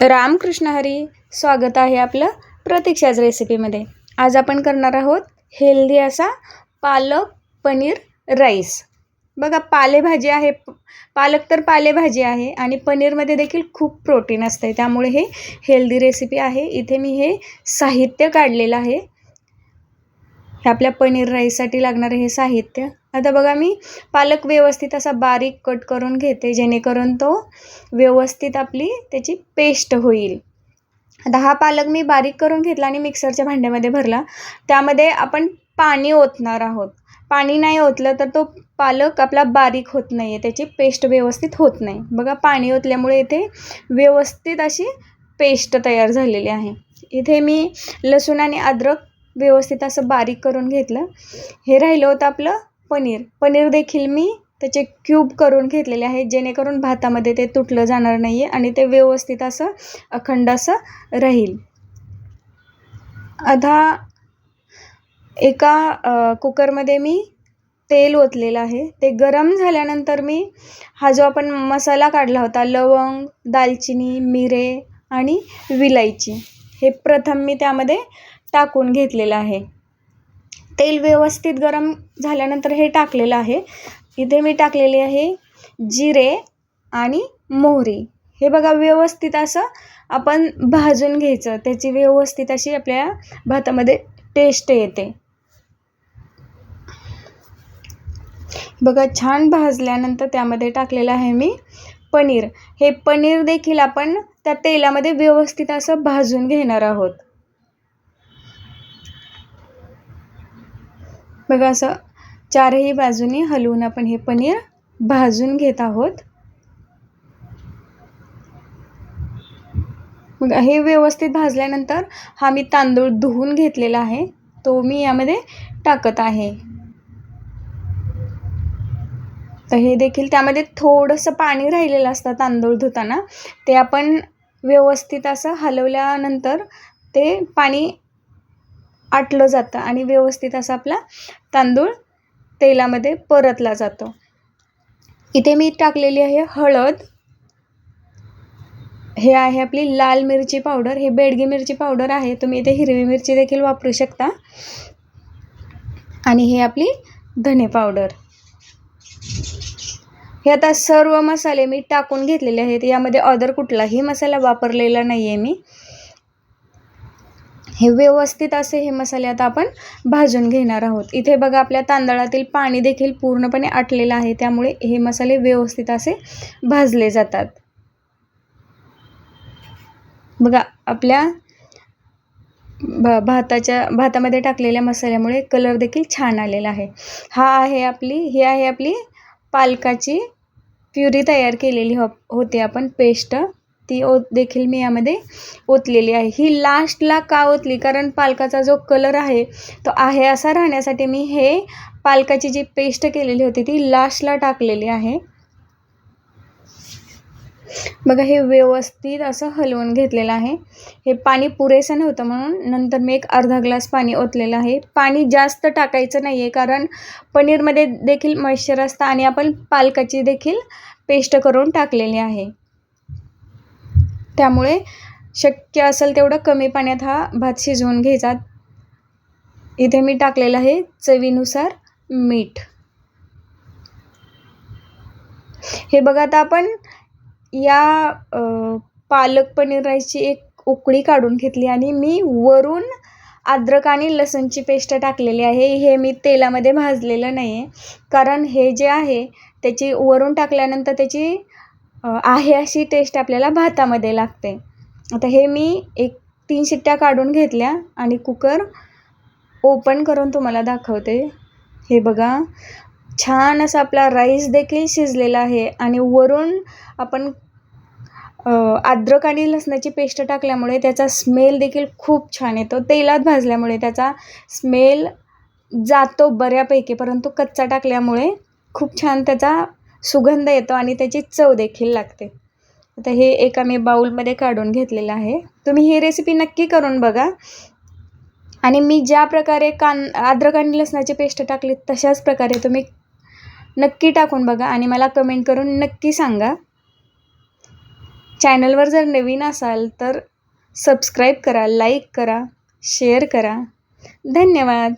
रामकृष्ण हरी स्वागत आहे आपलं प्रतीक्षाज रेसिपीमध्ये. आज आपण करणार आहोत हेल्दी असा पालक पनीर राईस. बघा पालेभाजी आहे पालक तर पालेभाजी आहे आणि पनीरमध्ये देखील खूप प्रोटीन असते. त्यामुळे हे हेल्दी रेसिपी आहे. इथे मी हे साहित्य काढलेलं आहे. हे आपल्या पनीर राईससाठी लागणारे हे साहित्य आता बघा मी पालक व्यवस्थित असा बारीक कट करून घेते जेणेकरून तो व्यवस्थित आपली त्याची पेस्ट होईल. आता हा पालक मी बारीक करून घेतला आणि मिक्सरच्या भांड्यामध्ये भरला. त्यामध्ये आपण पाणी ओतणार आहोत. पाणी नाही ओतलं तर तो पालक आपला बारीक होत नाही आहे त्याची पेस्ट व्यवस्थित होत नाही. बघा पाणी ओतल्यामुळे इथे व्यवस्थित अशी पेस्ट तयार झालेली आहे. इथे मी लसूण आणि अद्रक व्यवस्थित असं बारीक करून घेतलं. हे राहिलं होतं आपलं पनीर. पनीर देखील मी त्याचे क्यूब करून घेतलेले आहेत जेणेकरून भातामध्ये ते तुटलं जाणार नाही आहे आणि ते व्यवस्थित असं अखंड असं राहील. आता एका कुकरमध्ये मी तेल ओतलेलं आहे. ते गरम झाल्यानंतर मी हा जो आपण मसाला काढला होता लवंग दालचिनी मिरे आणि विलायची हे प्रथम मी त्यामध्ये टाकून घेतलेलं आहे. तेल व्यवस्थित गरम झाल्यानंतर हे टाकलेलं आहे. इथे मी टाकलेले आहे जिरे आणि मोहरी. हे बघा व्यवस्थित असं आपण भाजून घ्यायचं. त्याची व्यवस्थित अशी आपल्या भातामध्ये टेस्ट येते. बघा छान भाजल्यानंतर त्यामध्ये टाकलेलं आहे मी पनीर. हे पनीर देखील आपण त्या तेलामध्ये व्यवस्थित असं भाजून घेणार आहोत. बघा असं चारही बाजूनी हलवून आपण हे पनीर भाजून घेत आहोत. मग हे व्यवस्थित भाजल्यानंतर हा मी तांदूळ धुवून घेतलेला आहे. तो मी यामध्ये टाकत आहे. तर हे देखील त्यामध्ये थोडंसं पाणी राहिलेलं असतं तांदूळ धुताना. ते आपण व्यवस्थित असं हलवल्यानंतर ते पाणी आटलं जातं आणि व्यवस्थित असा आपला तांदूळ तेलामध्ये परतला जातो. इथे मी टाकलेली आहे हळद. हे आहे आपली लाल मिरची पावडर. हे बेडगी मिरची पावडर आहे. तुम्ही इथे हिरवी मिरची देखील वापरू शकता. आणि हे आपली धने पावडर. हे आता सर्व मसाले मी टाकून घेतलेले आहेत. यामध्ये अदर कुठलाही मसाला वापरलेला नाही आहे मी. हे व्यवस्थित असे हे मसाले आता आपण भाजून घेणार आहोत. इथे बघा आपल्या तांदळातील पाणी देखील पूर्णपणे आटलेलं आहे त्यामुळे हे मसाले व्यवस्थित असे भाजले जातात. बघा आपल्या भ भाताच्या भातामध्ये टाकलेल्या मसाल्यामुळे कलर देखील छान आलेला आहे. हा आहे आपली ही आहे आपली पालकाची प्युरी तयार केलेली हो होती आपण पेस्ट. ती ओ देखील मी यामध्ये ओतलेली आहे. ही लास्टला का ओतली? कारण पालकाचा जो कलर आहे तो आहे असा राहण्यासाठी मी हे पालकाची जी पेस्ट केलेली होती ती लास्टला टाकलेली आहे. बघा हे व्यवस्थित असं हलवून घेतलेलं आहे. हे पाणी पुरेसं नव्हतं म्हणून नंतर मी एक अर्धा ग्लास पाणी ओतलेलं आहे. पाणी जास्त टाकायचं नाही आहे कारण पनीरमध्ये देखील मॉइश्चर असतं आणि आपण पालकाची देखील पेस्ट करून टाकलेली आहे. त्यामुळे शक्य असेल तेवढं कमी पाण्यात हा भात शिजवून घ्यायचा. इथे मी टाकलेलं आहे चवीनुसार मीठ. हे बघा आता आपण या पालक पनीर राईसची एक उकळी काढून घेतली आणि मी वरून अद्रक आणि लसूणची पेस्ट टाकलेली आहे. हे मी तेलामध्ये भाजलेलं नाही आहे कारण हे जे आहे त्याची वरून टाकल्यानंतर त्याची आहे अशी टेस्ट आपल्याला भातामध्ये लागते. आता हे मी एक तीन शिट्ट्या काढून घेतल्या आणि कुकर ओपन करून तुम्हाला दाखवते. हे बघा छान असा आपला राईस देखील शिजलेला आहे आणि वरून आपण अद्रक आणि लसणाची पेस्ट टाकल्यामुळे त्याचा स्मेल देखील खूप छान येतो. तेलात भाजल्यामुळे त्याचा स्मेल जातो बऱ्यापैकी परंतु कच्चा टाकल्यामुळे खूप छान त्याचा सुगंध येतो आणि त्याची चव देखील लागते. आता हे एका मी बाऊलमध्ये काढून घेतलेलं आहे. तुम्ही ही रेसिपी नक्की करून बघा. आणि मी ज्या प्रकारे कान अद्रक आणि लसणाची पेस्ट टाकली तशाच प्रकारे तुम्ही नक्की टाकून बघा आणि मला कमेंट करून नक्की सांगा. चॅनलवर जर नवीन असाल तर सबस्क्राईब करा लाईक करा शेअर करा. धन्यवाद.